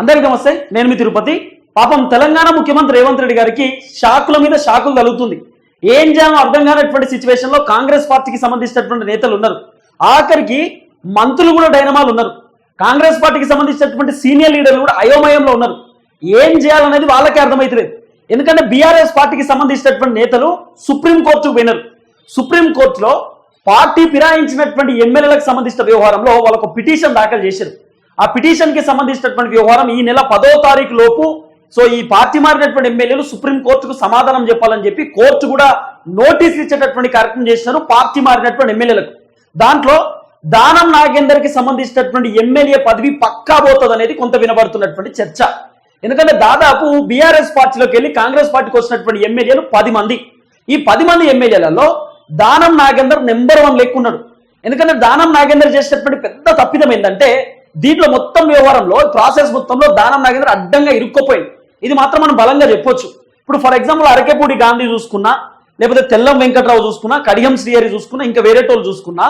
అందరికీ నమస్తే నేను మీ తిరుపతి. పాపం తెలంగాణ ముఖ్యమంత్రి రేవంత్ రెడ్డి గారికి షాకుల మీద షాకులు కలుగుతుంది ఏం చేయాలో అర్థం కానటువంటి సిచ్యువేషన్లో కాంగ్రెస్ పార్టీకి సంబంధించినటువంటి నేతలు ఉన్నారు. ఆఖరికి మంత్రులు కూడా డైనమాలు ఉన్నారు. కాంగ్రెస్ పార్టీకి సంబంధించినటువంటి సీనియర్ లీడర్లు కూడా అయోమయంలో ఉన్నారు. ఏం చేయాలనేది వాళ్ళకే అర్థమైతలేదు. ఎందుకంటే బీఆర్ఎస్ పార్టీకి సంబంధించినటువంటి నేతలు సుప్రీంకోర్టుకు పోయినారు. సుప్రీంకోర్టులో పార్టీ ఫిరాయించినటువంటి ఎమ్మెల్యేలకు సంబంధించిన వ్యవహారంలో వాళ్ళకు పిటిషన్ దాఖలు చేశారు. ఆ పిటిషన్కి సంబంధించినటువంటి వ్యవహారం ఈ నెల పదో తారీఖు లోపు. సో ఈ పార్టీ మారినటువంటి ఎమ్మెల్యేలు సుప్రీం కోర్టుకు సమాధానం చెప్పాలని చెప్పి కోర్టు కూడా నోటీస్ ఇచ్చేటటువంటి కార్యక్రమం చేసినారు పార్టీ మారినటువంటి ఎమ్మెల్యేలకు. దాంట్లో దానం నాగేందర్కి సంబంధించినటువంటి ఎమ్మెల్యే పదవి పక్కా పోతుంది అనేది కొంత వినబడుతున్నటువంటి చర్చ. ఎందుకంటే దాదాపు బీఆర్ఎస్ పార్టీలోకి వెళ్ళి కాంగ్రెస్ పార్టీకి వచ్చినటువంటి ఎమ్మెల్యేలు పది మంది. ఈ పది మంది ఎమ్మెల్యేలలో దానం నాగేందర్ నెంబర్ వన్ లెక్కున్నాడు ఎందుకంటే దానం నాగేందర్ చేసినటువంటి పెద్ద తప్పిదం ఏంటంటే దీంట్లో మొత్తం వ్యవహారంలో ప్రాసెస్ మొత్తంలో దానం నాగేంద్ర అడ్డంగా ఇరుక్కుపోయింది. ఇది మాత్రం మనం బలంగా చెప్పొచ్చు. ఇప్పుడు ఫర్ ఎగ్జాంపుల్ అరకేపూడి గాంధీ చూసుకున్నా లేకపోతే తెల్లం వెంకట్రావు చూసుకున్నా కడియం శ్రీహరి చూసుకున్నా ఇంకా వేరేటోళ్ళు చూసుకున్నా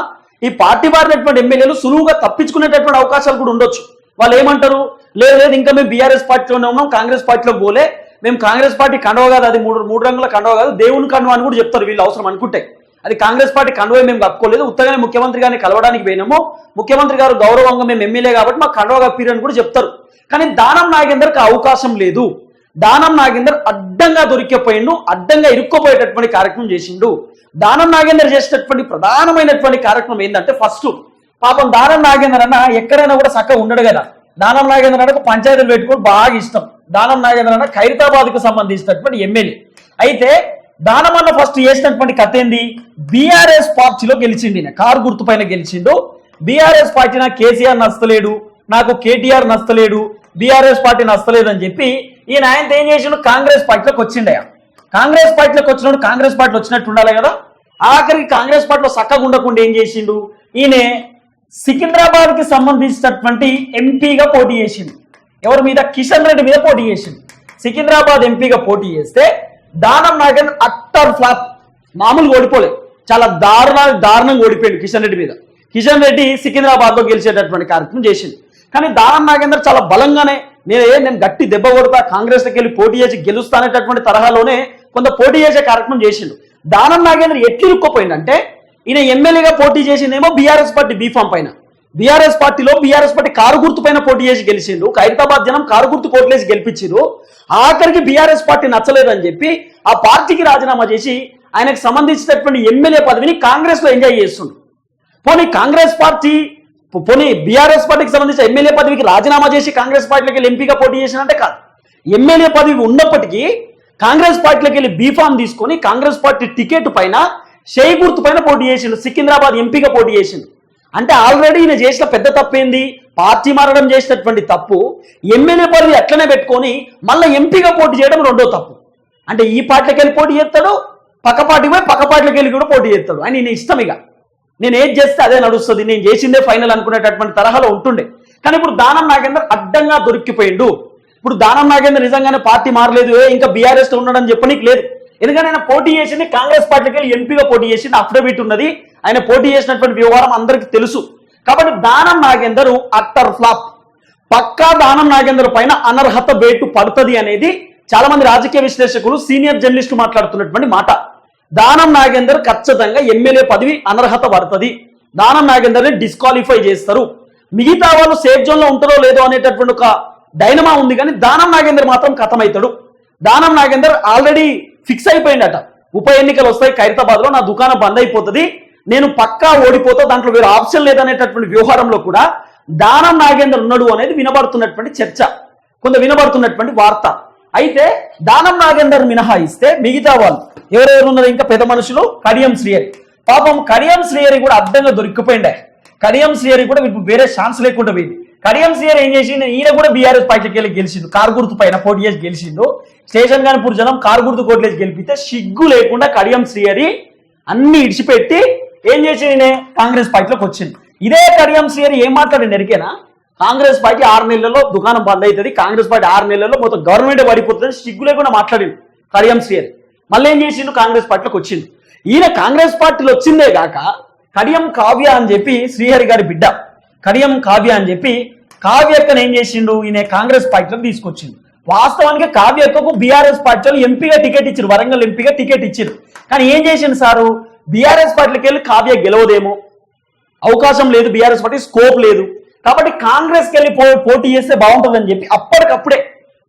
ఈ పార్టీ మారినటువంటి ఎమ్మెల్యేలు సులువుగా తప్పించుకునేటటువంటి అవకాశాలు కూడా ఉండొచ్చు. వాళ్ళు ఏమంటారు? లేదు లేదు ఇంకా మేము బీఆర్ఎస్ పార్టీలోనే ఉన్నాం కాంగ్రెస్ పార్టీలో పోలే. మేము కాంగ్రెస్ పార్టీ కండవ కాదు అది మూడు మూడు రంగుల కండవ కాదు దేవుని కండవ అని కూడా చెప్తారు వీళ్ళు అవసరం అనుకుంటే. అది కాంగ్రెస్ పార్టీ కండువే మేము కప్పుకోలేదు. ఉత్తగానే ముఖ్యమంత్రి గారిని కలవడానికి పోయినాము. ముఖ్యమంత్రి గారు గౌరవంగా మేము ఎమ్మెల్యే కాబట్టి మాకు కండువ కప్పిరు అని కూడా చెప్తారు. కానీ దానం నాగేందర్కి అవకాశం లేదు. దానం నాగేందర్ అడ్డంగా దొరికిపోయిండు అడ్డంగా ఇరుక్కుపోయేటటువంటి కార్యక్రమం చేసిండు. దానం నాగేందర్ చేసేటటువంటి ప్రధానమైనటువంటి కార్యక్రమం ఏంటంటే ఫస్ట్ పాపం దానం నాగేందర్ అన్న ఎక్కడైనా కూడా చక్కగా ఉండడు కదా. దానం నాగేందర్ అన్న పంచాయతీలు పెట్టుకోవడం బాగా ఇష్టం. దానం నాగేందర్ అన్న ఖైరతాబాద్కు సంబంధించినటువంటి ఎమ్మెల్యే. అయితే దానమన్న ఫస్ట్ చేసినటువంటి కథ ఏంది? బీఆర్ఎస్ పార్టీలో గెలిచింది కారు గుర్తు పైన గెలిచిండు. బీఆర్ఎస్ పార్టీ నాకు కేసీఆర్ నచ్చలేడు నాకు కేటీఆర్ నచ్చలేడు బీఆర్ఎస్ పార్టీ నచ్చలేదు అని చెప్పి ఈయన ఆయనతో ఏం చేసిండు? కాంగ్రెస్ పార్టీలోకి వచ్చిండయా కాంగ్రెస్ పార్టీలోకి వచ్చినప్పుడు కాంగ్రెస్ పార్టీ వచ్చినట్టు ఉండాలి కదా? ఆఖరికి కాంగ్రెస్ పార్టీలో చక్కగా ఉండకుండా ఏం చేసిండు? ఈయన సికింద్రాబాద్కి సంబంధించినటువంటి ఎంపీగా పోటీ చేసిండు. ఎవరి మీద? కిషన్ రెడ్డి మీద పోటీ చేసిండు. సికింద్రాబాద్ ఎంపీగా పోటీ చేస్తే దానం నాగన్ అట్టర్ ఫ్లాప్. మామూలుగా ఓడిపోలే. చాలా దారుణ దారుణంగా ఓడిపోయింది కిషన్ రెడ్డి మీద. కిషన్ రెడ్డి సికింద్రాబాద్లో గెలిచేటటువంటి కార్యక్రమం చేసింది కానీ దానం నాగేందర్ చాలా బలంగానే నేను ఏ నేను గట్టి దెబ్బ కొడతా కాంగ్రెస్లోకి వెళ్ళి పోటీ చేసి గెలుస్తానేటటువంటి తరహాలోనే కొంత పోటీ చేసే కార్యక్రమం చేసిండు. దానం నాగేందర్ ఎట్లు ఇరుక్కుపోయిందంటే ఈయన ఎమ్మెల్యేగా పోటీ చేసిందేమో బీఆర్ఎస్ పార్టీ బీఫామ్ పైన. బీఆర్ఎస్ పార్టీలో బీఆర్ఎస్ పార్టీ కారు గుర్తు పైన పోటీ చేసి గెలిచిండు. ఖైరతాబాద్ జనం కారు గుర్తు కోట్లేసి గెలిపించారు ఆఖరికి బీఆర్ఎస్ పార్టీ నచ్చలేదని చెప్పి ఆ పార్టీకి రాజీనామా చేసి ఆయనకు సంబంధించినటువంటి ఎమ్మెల్యే పదవిని కాంగ్రెస్లో ఎంజాయ్ చేస్తుండు. పోనీ కాంగ్రెస్ పార్టీ పోనీ బీఆర్ఎస్ పార్టీకి సంబంధించిన ఎమ్మెల్యే పదవికి రాజీనామా చేసి కాంగ్రెస్ పార్టీలోకి వెళ్ళి ఎంపీగా పోటీ చేసినంటే కాదు. ఎమ్మెల్యే పదవి ఉన్నప్పటికీ కాంగ్రెస్ పార్టీలోకి వెళ్ళి బీఫామ్ తీసుకొని కాంగ్రెస్ పార్టీ టికెట్ పైన షేయి గుర్తు పైన పోటీ చేసిండు. సికింద్రాబాద్ ఎంపీగా పోటీ చేసిండు. అంటే ఆల్రెడీ ఈయన చేసిన పెద్ద తప్పు ఏంది పార్టీ మారడం చేసినటువంటి తప్పు. ఎమ్మెల్యే పదవి అట్లనే పెట్టుకొని మళ్ళీ ఎంపీగా పోటీ చేయడం రెండో తప్పు. అంటే ఈ పార్టీకి వెళ్ళి పోటీ చేస్తాడు పక్క పార్టీకి పోయి పక్క పార్టీకి వెళ్ళి కూడా పోటీ చేస్తాడు. అని నేను ఇష్టం ఇక. నేను ఏది చేస్తే అదే నడుస్తుంది. నేను చేసిందే ఫైనల్ అనుకునేటటువంటి తరహాలో ఉంటుండే. కానీ ఇప్పుడు దానం నాగేందర్ అడ్డంగా దొరికిపోయిండు. ఇప్పుడు దానం నాగేందర్ నిజంగానే పార్టీ మారలేదు. ఇంకా బీఆర్ఎస్లో ఉన్నాడని చెప్పనీకి లేదు. ఎందుకంటే ఆయన పోటీ చేసింది కాంగ్రెస్ పార్టీకి వెళ్ళి ఎంపీగా పోటీ చేసింది అఫిడవిట్ ఉన్నది. ఆయన పోటీ చేసినటువంటి వ్యవహారం అందరికీ తెలుసు. కాబట్టి దానం నాగేందర్ అట్టర్ ఫ్లాప్. పక్కా దానం నాగేందర్ పైన అనర్హత వేటు పడుతుంది అనేది చాలా మంది రాజకీయ విశ్లేషకులు సీనియర్ జర్నలిస్టు మాట్లాడుతున్నటువంటి మాట. దానం నాగేందర్ ఖచ్చితంగా ఎమ్మెల్యే పదవి అనర్హత పడుతుంది. దానం నాగేందర్ని డిస్క్వాలిఫై చేస్తారు. మిగతా వాళ్ళు సేఫ్ జోన్లో ఉంటారో లేదో అనేటటువంటి ఒక డైనమా ఉంది కానీ దానం నాగేందర్ మాత్రం కథమవుతాడు దానం నాగేందర్ ఆల్రెడీ ఫిక్స్ అయిపోయిందట. ఉప ఎన్నికలు వస్తాయి ఖైరతాబాద్లో నా దుకాణం బంద్ అయిపోతుంది. నేను పక్కా ఓడిపోతా దాంట్లో వేరే ఆప్షన్ లేదనేటటువంటి వ్యవహారంలో కూడా దానం నాగేందర్ ఉన్నాడు అనేది వినబడుతున్నటువంటి చర్చ. కొంత వినబడుతున్నటువంటి వార్త. అయితే దానం నాగేందర్ మినహాయిస్తే మిగతా వాళ్ళు ఎవరెవరు ఉన్నారు ఇంకా పెద్ద మనుషులు? కడియం శ్రీహరి. పాపం కడియం శ్రీహరి కూడా అర్థంగా దొరికిపోయిండే. కడియం శ్రీహరి కూడా ఇప్పుడు వేరే ఛాన్స్ లేకుండా పోయింది కడియం సీఆర్ ఏం చేసిండు? ఈయన కూడా బీఆర్ఎస్ పార్టీకి వెళ్ళి గెలిచిండు. కారు గుర్తు పైన పోటీ చేసి గెలిచిండు. స్టేషన్ కానిపూర్ జనం కారు గుర్తు కోట్లేసి గెలిపితే సిగ్గు లేకుండా కడియం శ్రీహరి అన్ని ఇడిచిపెట్టి ఏం చేసిండు కాంగ్రెస్ పార్టీలోకి వచ్చింది ఇదే కడియం శ్రీహరి ఏం మాట్లాడండి? ఎరికేనా? కాంగ్రెస్ పార్టీ ఆరు నెలల్లో దుకాణం బంద్ అవుతుంది కాంగ్రెస్ పార్టీ ఆరు నెలల్లో మొత్తం గవర్నమెంట్ పడిపోతుంది సిగ్గు లేకుండా మాట్లాడింది కడియం శ్రీహరి మళ్ళీ ఏం చేసిండు? కాంగ్రెస్ పార్టీలోకి వచ్చింది ఈయన కాంగ్రెస్ పార్టీలో వచ్చిందే కాక కడియం కావ్య అని చెప్పి శ్రీహరి గారి బిడ్డ కడియం కావ్య అని చెప్పి కావ్యక్కను ఏం చేసిండు? ఈయన కాంగ్రెస్ పార్టీలోకి తీసుకొచ్చిండు. వాస్తవానికి కావ్యక్కకు బీఆర్ఎస్ పార్టీలో ఎంపీగా టికెట్ ఇచ్చారు. వరంగల్ ఎంపీగా టికెట్ ఇచ్చారు. కానీ ఏం చేసిండు సారు? బీఆర్ఎస్ పార్టీకి వెళ్ళి కావ్య గెలవదేమో. అవకాశం లేదు. బీఆర్ఎస్ పార్టీ స్కోప్ లేదు. కాబట్టి కాంగ్రెస్కి వెళ్ళి పో పోటీ చేస్తే బాగుంటుందని చెప్పి అప్పటికప్పుడే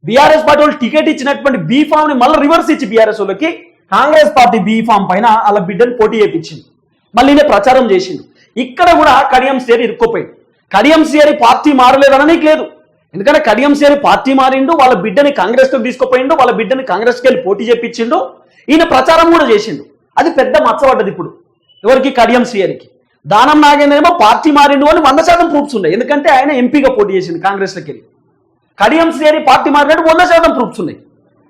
బీఆర్ఎస్ పార్టీ వాళ్ళు టికెట్ ఇచ్చినటువంటి బీ ఫామ్ని మళ్ళీ రివర్స్ ఇచ్చి బీఆర్ఎస్ వాళ్ళకి కాంగ్రెస్ పార్టీ బీ ఫామ్ పైన అలా బిడ్డను పోటీ చేయించింది మళ్ళీ ప్రచారం చేసిండు. ఇక్కడ కూడా కడియం స్టేట్ ఇరుక్కుపోయింది. కడియం సేరి పార్టీ మారలేదననీకి లేదు. ఎందుకంటే కడియం సేరి పార్టీ మారిండు వాళ్ళ బిడ్డని కాంగ్రెస్ తీసుకుపోయిండు వాళ్ళ బిడ్డని కాంగ్రెస్కి వెళ్ళి పోటీ చేపించిండు ఈయన ప్రచారం కూడా చేసిండు. అది పెద్ద మచ్చబడ్డది ఇప్పుడు. ఎవరికి? కడియం శ్రీహరికి. దానం నాగేంద్ర ఏమో పార్టీ మారిండు అని వంద శాతం ప్రూఫ్స్ ఉన్నాయి. ఎందుకంటే ఆయన ఎంపీగా పోటీ చేసింది కాంగ్రెస్లోకి వెళ్ళి. కడియం శ్రీహరి పార్టీ మారినట్టు వంద శాతం ప్రూఫ్స్ ఉన్నాయి.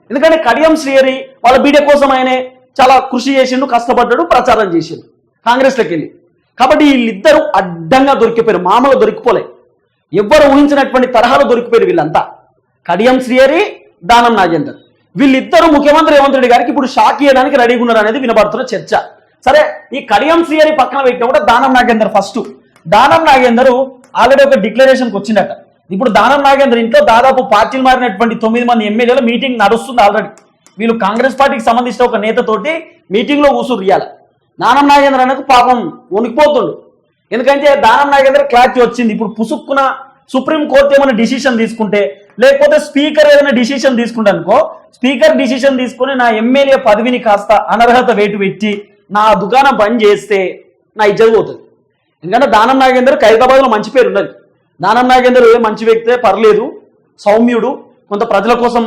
ఎందుకంటే కడియం శ్రీహరి వాళ్ళ బీడే కోసం ఆయనే చాలా కృషి చేసిండు కష్టపడ్డాడు ప్రచారం చేసిండు కాంగ్రెస్లోకి వెళ్ళి. కాబట్టి వీళ్ళిద్దరూ అడ్డంగా దొరికిపోయారు మామూలు దొరికిపోలే. ఎవ్వరు ఊహించినటువంటి తరహాలో దొరికిపోయారు వీళ్ళంతా. కడియం శ్రీహరి దానం నాగేందర్. వీళ్ళిద్దరూ ముఖ్యమంత్రి రేవంత్ రెడ్డి గారికి ఇప్పుడు షాక్ ఇవ్వడానికి రెడీగా ఉన్నారు అనేది వినబడుతున్న చర్చ. సరే ఈ కడియం శ్రీహరి పక్కన పెట్టిన కూడా దానం నాగేందర్ ఫస్ట్ దానం నాగేందర్ ఆల్రెడీ ఒక డిక్లరేషన్కి వచ్చిందట. ఇప్పుడు దానం నాగేందర్ ఇంట్లో దాదాపు పార్టీలు మారినటువంటి తొమ్మిది మంది ఎమ్మెల్యేల మీటింగ్ నడుస్తుంది ఆల్రెడీ. వీళ్ళు కాంగ్రెస్ పార్టీకి సంబంధించిన ఒక నేతతోటి మీటింగ్లో కూసురు ఇయ్యాలి. దానం నాగేంద్ర అనకు పాపం వణికిపోతుండు. ఎందుకంటే దానం నాగేంద్ర క్లారిటీ వచ్చింది. ఇప్పుడు పుసుక్కున సుప్రీం కోర్టు ఏమైనా డిసిషన్ తీసుకుంటే లేకపోతే స్పీకర్ ఏదైనా డిసిషన్ తీసుకుంటే అనుకో స్పీకర్ డిసిషన్ తీసుకుని నా ఎమ్మెల్యే పదవిని కాస్త అనర్హత వేటు పెట్టి నా దుకాణం బంద్ చేస్తే నా ఇజ్జత పోతుంది. ఎందుకంటే దానం నాగేందర్ హైదరాబాద్లో మంచి పేరు ఉన్నది. దానం నాగేందర్ మంచి వ్యక్తే పర్లేదు సౌమ్యుడు కొంత ప్రజల కోసం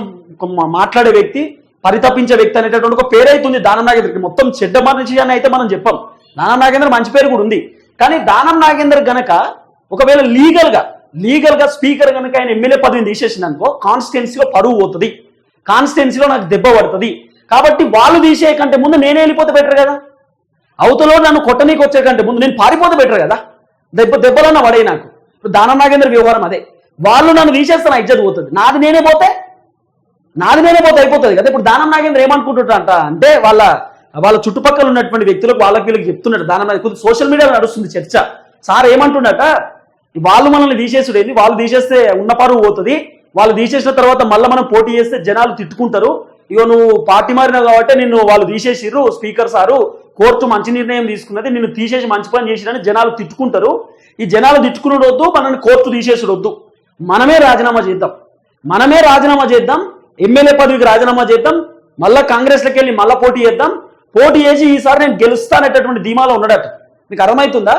మాట్లాడే వ్యక్తి పరితపించే వ్యక్తి అనేటటువంటి ఒక పేరు అవుతుంది దానం నాగేంద్రకి. మొత్తం చెడ్డ మనిషి అని అయితే మనం చెప్పాం. దానం నాగేంద్ర మంచి పేరు కూడా ఉంది. కానీ దానం నాగేందర్ గనక ఒకవేళ లీగల్గా లీగల్గా స్పీకర్ గనక ఆయన ఎమ్మెల్యే పదవిని తీసేసిన అనుకో కాన్స్టిట్యున్సీలో పరువు పోతుంది. కాన్స్టిట్యున్సీలో నాకు దెబ్బ పడుతుంది. కాబట్టి వాళ్ళు తీసే కంటే ముందు నేనే వెళ్ళిపోతే బెటర్ కదా? అవతలో నన్ను కొట్టనీకి వచ్చే కంటే ముందు నేను పారిపోతే బెటర్ కదా? దెబ్బ దెబ్బలన్న పడే నాకు. ఇప్పుడు దానం నాగేంద్ర వ్యవహారం అదే. వాళ్ళు నన్ను తీసేస్తే నా ఇజ్జత పోతుంది. నాది నేనే పోతే నాది మీద పోతే అయిపోతుంది కదా. ఇప్పుడు దానం నాగేంద్ర ఏమనుకుంటుంటారంట అంటే వాళ్ళ వాళ్ళ చుట్టుపక్కల ఉన్నటువంటి వ్యక్తులకు వాళ్ళకి వీళ్ళకి చెప్తున్నాడు దానం నాగేంద్ర. కొద్దిగా సోషల్ మీడియాలో నడుస్తుంది చర్చ. సార్ ఏమంటున్నట వాళ్ళు మనల్ని తీసేసుడు ఏంది? వాళ్ళు తీసేస్తే ఉన్న పరువు పోతుంది. వాళ్ళు తీసేసిన తర్వాత మళ్ళీ మనం పోటీ చేస్తే జనాలు తిట్టుకుంటారు. ఇగో నువ్వు పార్టీ మారినావు కాబట్టి నిన్ను వాళ్ళు తీసేసిర్రు స్పీకర్ సారు. కోర్టు మంచి నిర్ణయం తీసుకున్నది. నిన్ను తీసేసి మంచి పని చేసిరని జనాలు తిట్టుకుంటారు. ఈ జనాలు తిట్టుకునడొద్దు వద్దు మనల్ని కోర్టు తీసేసుడొద్దు మనమే రాజీనామా చేద్దాం. మనమే రాజీనామా చేద్దాం. ఎమ్మెల్యే పదవికి రాజీనామా చేద్దాం మళ్ళా కాంగ్రెస్లోకి వెళ్ళి మళ్ళా పోటీ చేద్దాం. పోటీ చేసి ఈసారి నేను గెలుస్తాననేటటువంటి ధీమాలో ఉన్నాడట. మీకు అర్థమవుతుందా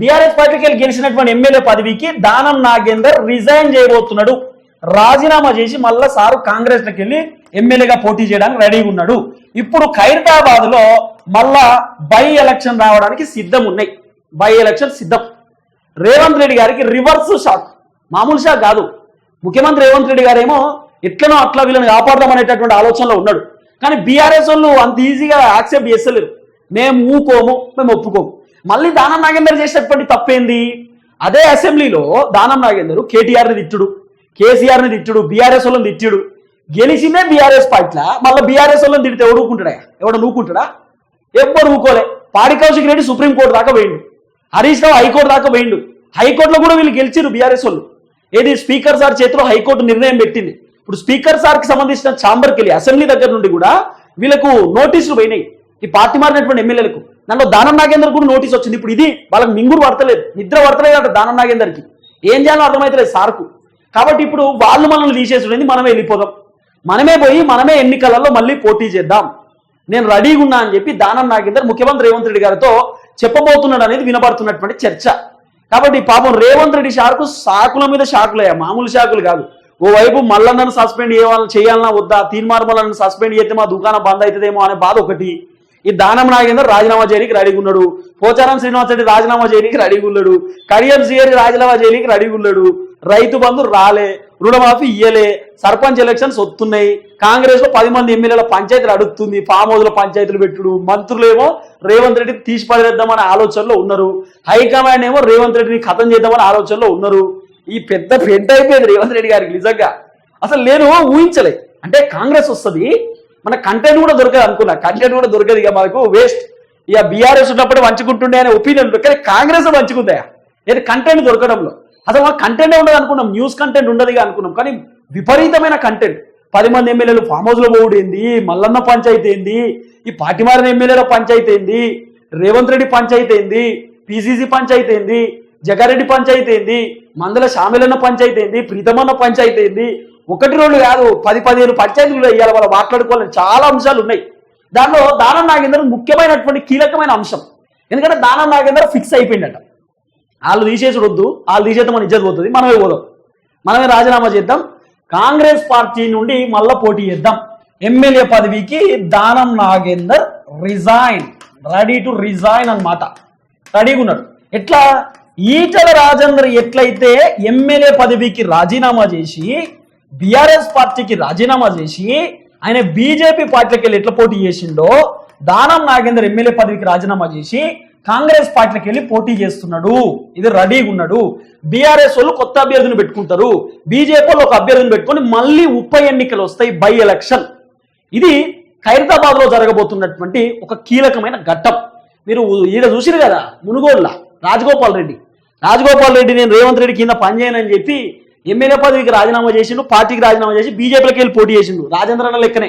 బీఆర్ఎస్ పార్టీకి వెళ్ళి గెలిచినటువంటి ఎమ్మెల్యే పదవికి దానం నాగేందర్ రిజైన్ చేయబోతున్నాడు. రాజీనామా చేసి మళ్ళా సారు కాంగ్రెస్లోకి వెళ్ళి ఎమ్మెల్యేగా పోటీ చేయడానికి రెడీగా ఉన్నాడు. ఇప్పుడు ఖైరతాబాద్లో మళ్ళా బై ఎలక్షన్ రావడానికి సిద్ధం ఉన్నాయి. బై ఎలక్షన్ సిద్ధం. రేవంత్ రెడ్డి గారికి రివర్స్ షాక్. మామూలు షాక్ కాదు. ముఖ్యమంత్రి రేవంత్ రెడ్డి గారేమో ఎట్లనో అట్లా వీళ్ళని కాపాడదాం అనేటటువంటి ఆలోచనలో ఉన్నాడు. కానీ బీఆర్ఎస్ వాళ్ళు అంత ఈజీగా యాక్సెప్ట్ చేస్తలేరు. మేము ఊకోము మేము ఒప్పుకోము. మళ్ళీ దానం నాగేందర్ చేసేటప్పటి తప్పేంది? అదే అసెంబ్లీలో దానం నాగేందర్ కేటీఆర్ని తిట్టుడు కేసీఆర్ని తిట్టుడు బీఆర్ఎస్ వాళ్ళని తిట్టుడు. గెలిచిందే బీఆర్ఎస్ పార్టీలా మళ్ళీ బీఆర్ఎస్ వాళ్ళని తిడితే ఎవడు ఊకుంటాడా? ఎవడ నూకుంటాడా? ఎవ్వరు ఊకోలే. పాడి కౌశిక్ రెడ్డి సుప్రీంకోర్టు దాకా పోయిండు. హరీష్ రావు హైకోర్టు దాకా పోయిండు. హైకోర్టులో కూడా వీళ్ళు గెలిచిరు బీఆర్ఎస్ వాళ్ళు. ఏది స్పీకర్ సార్ చేతిలో హైకోర్టు నిర్ణయం పెట్టింది. ఇప్పుడు స్పీకర్ సార్కి సంబంధించిన ఛాంబర్కి వెళ్ళి అసెంబ్లీ దగ్గర నుండి కూడా వీళ్ళకు నోటీసులు పోయినాయి. ఈ పార్టీ మారినటువంటి ఎమ్మెల్యేలకు. దానిలో దానం నాగేందర్ కూడా నోటీస్ వచ్చింది. ఇప్పుడు ఇది వాళ్ళకి మింగుడు పడతలేదు. నిద్ర పడతలేదు అంటే దానం నాగేందర్కి. ఏం చేయాలో అర్థమైతలేదు సార్కు. కాబట్టి ఇప్పుడు వాళ్ళు మనల్ని తీసేసుడేది మనమే వెళ్ళిపోదాం. మనమే పోయి మనమే ఎన్నికలలో మళ్ళీ పోటీ చేద్దాం. నేను రెడీగా ఉన్నా అని చెప్పి దానం నాగేందర్ ముఖ్యమంత్రి రేవంత్ రెడ్డి గారితో చెప్పబోతున్నాడు అనేది వినబడుతున్నటువంటి చర్చ. కాబట్టి పాపం రేవంత్ రెడ్డి షార్కు సాకుల మీద షాకులయ్యా మామూలు షాకులు కాదు. ఓవైపు మల్లన్నను సస్పెండ్ చేయాలని చేయాలన్నా వద్దా? తీర్మార్మలను సస్పెండ్ చేస్తే మా దుకాణం బంద్ అవుతుందేమో అనే బాధ ఒకటి. ఈ దానం నాగేందర్ రాజీనామా చేయడానికి రెడీగా ఉన్నాడు. పోచారం శ్రీనివాస్ రెడ్డి రాజీనామా చేయడానికి రెడీగా ఉన్నాడు. కడియం సిఆర్ రాజీనామా చేయడానికి రెడీగా ఉన్నాడు. రైతు బంధు రాలే రుణమాఫీ ఇయ్యలే సర్పంచ్ ఎలక్షన్స్ వస్తున్నాయి కాంగ్రెస్లో పది మంది ఎమ్మెల్యేల పంచాయతీలు అడుగుతుంది ఫామ్ హౌస్లో పంచాయతీలు పెట్టుడు. మంత్రులేమో రేవంత్ రెడ్డి తీసి పడేద్దామనే ఆలోచనలో ఉన్నారు. హైకమాండ్ ఏమో రేవంత్ రెడ్డిని ఖతం చేద్దామనే ఆలోచనలో ఉన్నారు. ఈ పెద్ద పెంట అయిపోయింది రేవంత్ రెడ్డి గారికి నిజంగా. అసలు నేను ఊహించలే. అంటే కాంగ్రెస్ వస్తుంది మన కంటెంట్ కూడా దొరకదు అనుకున్నా. కంటెంట్ కూడా దొరకదు ఇక మనకు వేస్ట్ ఇక బీఆర్ఎస్ ఉన్నప్పుడు వంచుకుంటుండే అనే ఒపీనియన్ కానీ కాంగ్రెస్ వంచుకుందాయా నేను కంటెంట్ దొరకడంలో. అసలు మా కంటెంట్ ఉండదు అనుకున్నాం. న్యూస్ కంటెంట్ ఉండదుగా అనుకున్నాం. కానీ విపరీతమైన కంటెంట్ పది మంది ఎమ్మెల్యేలు ఫామ్ హౌస్లో పోవుడు ఏంది? మల్లన్న పంచాయతీ ఏంది? ఈ పాటిమారిన ఎమ్మెల్యేల పంచాయతీ ఏంది? రేవంత్ రెడ్డి పంచాయతీ ఏంది? పిసిసి పంచాయతీ ఏంది? జగారెడ్డి పంచాయతీ ఏంది? మందల షామిలన్న పంచాయతీ ఏంది? ప్రీతమన్న పంచాయతీ ఏంది? ఒకటి రెండు కాదు పది పదిహేను పంచాయతీలు వేయాలి వాళ్ళు మాట్లాడుకోవాలని చాలా అంశాలు ఉన్నాయి. దాంట్లో దానం నాగేందర్ ముఖ్యమైనటువంటి కీలకమైన అంశం. ఎందుకంటే దానం నాగేందర్ ఫిక్స్ అయిపోయిందట వాళ్ళు తీసేసుడు వద్దు వాళ్ళు తీసేస్తే మన ఇజ్జత్ పోతుంది మనమే పోదాం. మనమే రాజీనామా చేద్దాం. కాంగ్రెస్ పార్టీ నుండి మళ్ళా పోటీ చేద్దాం. ఎమ్మెల్యే పదవికి Danam Nagender resign ready to resign అన్నమాట. రెడీగా ఉన్నాడు. ఎట్లా? ఈటల రాజేందర్ ఎట్లయితే ఎమ్మెల్యే పదవికి రాజీనామా చేసి బీఆర్ఎస్ పార్టీకి రాజీనామా చేసి ఆయన బీజేపీ పార్టీకి వెళ్ళి ఎట్లా పోటీ చేసిండో దానం నాగేందర్ ఎమ్మెల్యే పదవికి రాజీనామా చేసి కాంగ్రెస్ పార్టీకి వెళ్ళి పోటీ చేస్తున్నాడు. ఇది రెడీగా ఉన్నాడు. బీఆర్ఎస్ వాళ్ళు కొత్త అభ్యర్థిని పెట్టుకుంటారు. బీజేపీ వాళ్ళు ఒక అభ్యర్థిని పెట్టుకొని మళ్ళీ ఉప ఎన్నికలు వస్తాయి బై ఎలక్షన్ ఇది ఖైరతాబాద్లో జరగబోతున్నటువంటి ఒక కీలకమైన ఘట్టం. మీరు ఈడ చూసిరు కదా మునుగోళ్ళ. రాజగోపాల్ రెడ్డి. రాజగోపాల్ రెడ్డి నేను రేవంత్ రెడ్డి కింద పనిచేయనని చెప్పి ఎమ్మెల్యే పదవికి రాజీనామా చేసిండు పార్టీకి రాజీనామా చేసి బీజేపీలోకి వెళ్ళి పోటీ చేసిండు. రాజేంద్ర అన్న లెక్కనే.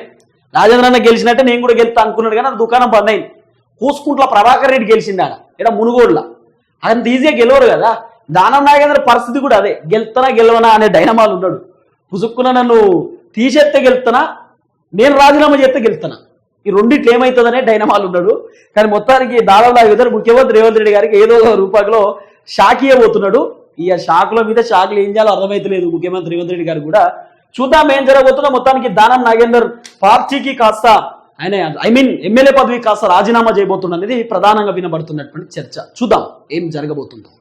రాజేంద్ర అన్న గెలిచినట్టే నేను కూడా గెలుతా అనుకున్నాడు కానీ దుకాణం బంద్ అయింది. కూసుకుంట్ల ప్రభాకర్ రెడ్డి గెలిచిండు ఆడ ఇక్కడ మునుగోడుల. అంత ఈజీగా గెలవరు కదా. దానం నాగేంద్ర పరిస్థితి కూడా అదే. గెలుతానా గెలవనా అనే డైనమాలు ఉన్నాడు. పుసుక్కున నన్ను తీసేస్తే గెలుతానా నేను రాజీనామా చేస్తే గెలుతానా ఈ రెండిట్లు ఏమవుతుందనే డైనమాలు ఉన్నాడు. కానీ మొత్తానికి దాదాపు ఇద్దరు ముఖ్యమంత్రి రేవంత్ రెడ్డి గారికి ఏదో ఒక రూపంలో షాక్ ఇవ్వబోతున్నాడు. ఈ షాకుల మీద షాకులు ఏం చేయాలో అర్థమైతలేదు ముఖ్యమంత్రి రేవంత్ రెడ్డి గారు కూడా. చూద్దాం ఏం జరగబోతుందో మొత్తానికి దానం నాగేందర్ పార్టీకి కాస్త ఆయన ఐ మీన్ ఎమ్మెల్యే పదవి కాస్త రాజీనామా చేయబోతున్న అనేది ప్రధానంగా వినబడుతున్నటువంటి చర్చ. చూద్దాం ఏం జరగబోతుందో.